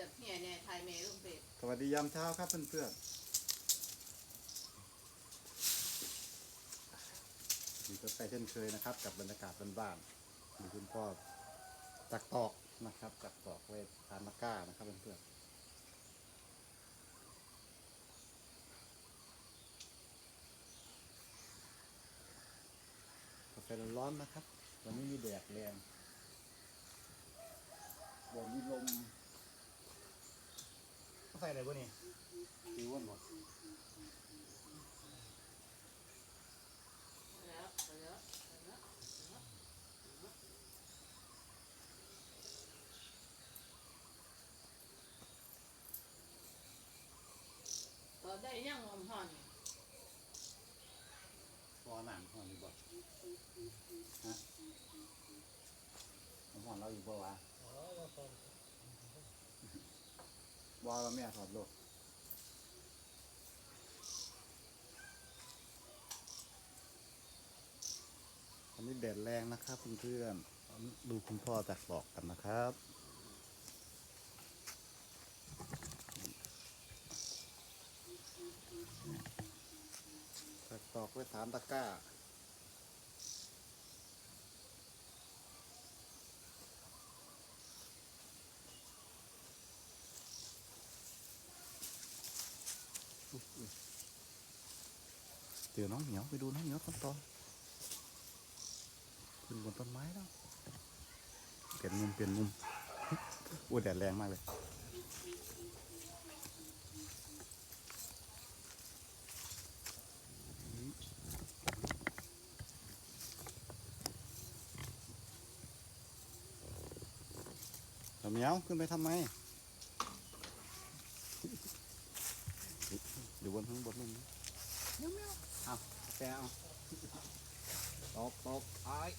จะเหี่ยเนี่ยไทยเมย์ลูกเป็ดสวัสดียามเช้าครับเพื่อนๆนี่ก็ไปเช่นเคยนะครับ กับบรรยากาศบ้านๆมีคุณพ่อจักตอกนะครับจักตอกเวททานมะก้านะครับเพื่อนๆกาแฟร้อนๆนะครับวันนี้มีแดดแรงบนมีลม ใส่อะไรบ้นี่ดีวนหมดแล้วแล้วแล้วก็ได้ยังงมหอนพอหนังหอนดีบ่ฮะผมหอนเราอยู่บ่วะ บ่เราแม่ถอดลูกอันนี้แดดแรงนะครับเพื่อนๆดูคุณพ่อจากดอกกันนะครับจากดอกไว้ฐานตะกร้า เจอน้องเหมียวไปดูน้องเหมียวต้นตอขึ้นบนต้นไม้แล้วเปลี่ยนมุมเปลี่ยนมุมอุ้แดดแรงมากเลยเหมียวขึ้นไปทำไมอยู่บนข้างบนนู่น เอาแฟเอาตบตบไอ้าย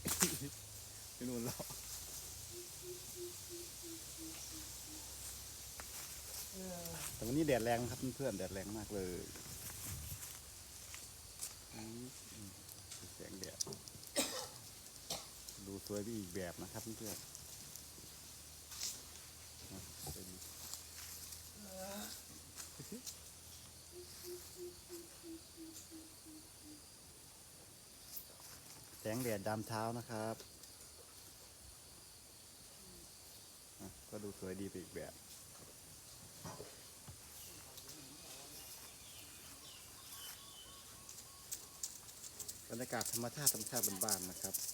ไปนู่นแล้วแต่วันนี้แดดแรงครับเพื่อนแดดแรงมากเลยแสงแดดดูสวยไปอีกแบบนะครับเพื่อนๆนะเป็น แสงแดดดำเช้านะครับก็ดูสวยดีไปอีกแบบบรรยากาศธรรมชาติธรรมชาติบ้านๆนะครับ